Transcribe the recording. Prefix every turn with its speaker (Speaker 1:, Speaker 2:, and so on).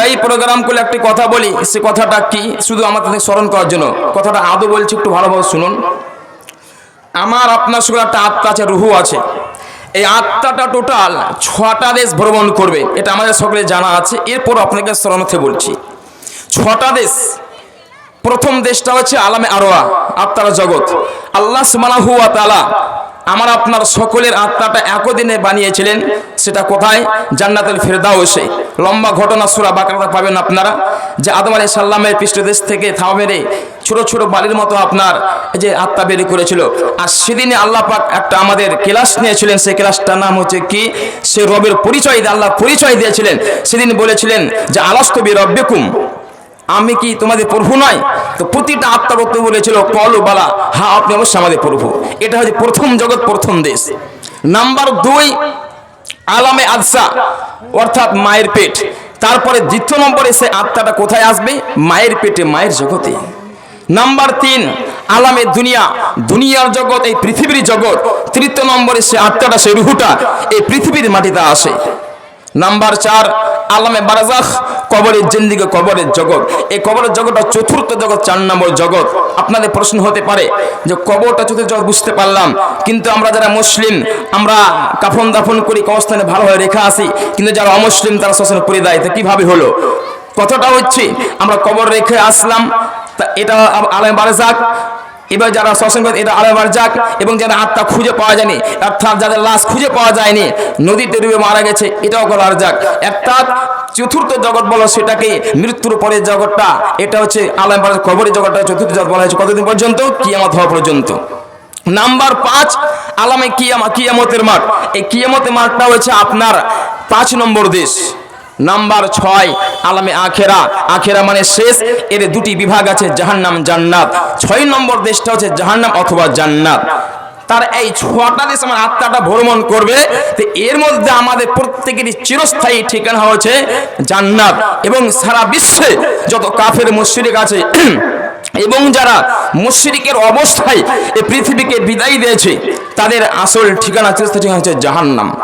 Speaker 1: প্রায় প্রোগ্রাম করলে একটি কথা বলি, সে কথাটা কি? শুধু আমাদের স্মরণ করার জন্য। কথাটা আদৌ বলছি একটু ভালোভাবে শুনুন। আমার আপনার সঙ্গে একটা আত্মা আছে, রুহু আছে। এই আত্মাটা টোটাল ছটা দেশ ভ্রমণ করবে, এটা আমাদের সকলে জানা আছে। এরপর আপনাকে স্মরণতে বলছি। ছটা দেশ। প্রথম দেশটা হচ্ছে আলামে আরোয়া, আত্মার জগৎ। আল্লাহ সুবহানাহু ওয়া তাআলা আমার আপনার সকলের আত্মাটা একদিনে বানিয়েছিলেন, সেটা কোথায়? জান্নাতুল ফেরদাউসে। লম্বা ঘটনা সূরা বাকারাতে পাবেন আপনারা। যে আদম আলাইহিস সাল্লামের পৃষ্ঠদেশ থেকে থাওয়া মেরে ছোটো ছোটো বালির মতো আপনার যে আত্মা বেরি করেছিল। আর সেদিনে আল্লাহ পাক একটা আমাদের ক্লাস নিয়েছিলেন, সেই ক্লাসটার নাম হচ্ছে কি? সে রবের পরিচয় আল্লাহ পরিচয় দিয়েছিলেন। সেদিন বলেছিলেন যে আলাস্তবি রব্বিকুম। আমি কি তোমাদের প্রভু নয়? তো প্রতিটা আত্মবক্ত বলেছিল, কল বালা, হা, আপনি অবশ্যই আমাদের প্রভু। এটা হচ্ছে প্রথম জগৎ, প্রথম দেশ। নাম্বার দুই, আলামে আদসা, অর্থাৎ মায়ের পেট। তারপরে দ্বিতীয় নম্বরে সে আত্মাটা কোথায় আসবে? মায়ের পেটে, মায়ের জগতে। নাম্বার তিন, আলামে দুনিয়া, দুনিয়ার জগৎ, এই পৃথিবীর জগৎ। তৃতীয় নম্বরে সে আত্মাটা, সে রুহুটা, এই পৃথিবীর মাটিতে আসে। নাম্বার চার, আলামে বারাজাখ কবরের জিন্দিগি, কবরের জগৎ। এই কবরের জগৎটা চতুর্থ জগৎ, চার নম্বর জগৎ। আপনাদের প্রশ্ন হতে পারে যে কবরটা চতুর্থ জগৎ বুঝতে পারলাম, কিন্তু আমরা যারা মুসলিম, আমরা কাফন দাফন করি কবস্থানে ভালোভাবে রেখে আসি, কিন্তু যারা অমুসলিম, তারা শ্মশানে পড়ে দেয়। তা কীভাবে হলো? কথাটা হচ্ছে, আমরা কবর রেখে আসলাম, তা এটা আলামে বারাজাক এবার যারা সৎসঙ্গ এটা আলাবার যাক, এবং যারা আত্মা খুঁজে পাওয়া যায়নি, অর্থাৎ যাদের লাশ খুঁজে পাওয়া যায়নি, নদীতে ডুবে মারা গেছে, এটাও করার যাক। অর্থাৎ চতুর্থ জগৎ বলো সেটাকে মৃত্যুর পরের জগৎটা, এটা হচ্ছে আলাম কবরের জগৎটা চতুর্থ জগৎ বলা হয়েছে কতদিন পর্যন্ত? কিয়ামত হওয়া পর্যন্ত। নাম্বার পাঁচ, আলামে কিয়ামা, কিয়ামতের মাঠ। এই কিয়ামতের মাঠটা হচ্ছে আপনার পাঁচ নম্বর দেশ। নাম্বার ছয়, আলামে আখেরা। আখেরা মানে শেষ। এর দুটি বিভাগ আছে, জাহান্নাম, জান্নাত। ছয় নম্বর দেশটা হচ্ছে জাহান্নাম অথবা জান্নাত। তার এই ছটা দেশ আমার আত্মাটা ভ্রমণ করবে। তো এর মধ্যে আমাদের প্রত্যেকেরই চিরস্থায়ী ঠিকানা হয়েছে জান্নাত। এবং সারা বিশ্বে যত কাফের, মুশরিক আছে, এবং যারা মুশরিকের অবস্থায় এই পৃথিবীকে বিদায় দিয়েছে, তাদের আসল ঠিকানা, চিরস্থায়ী ঠিকানা হচ্ছে জাহান্নাম।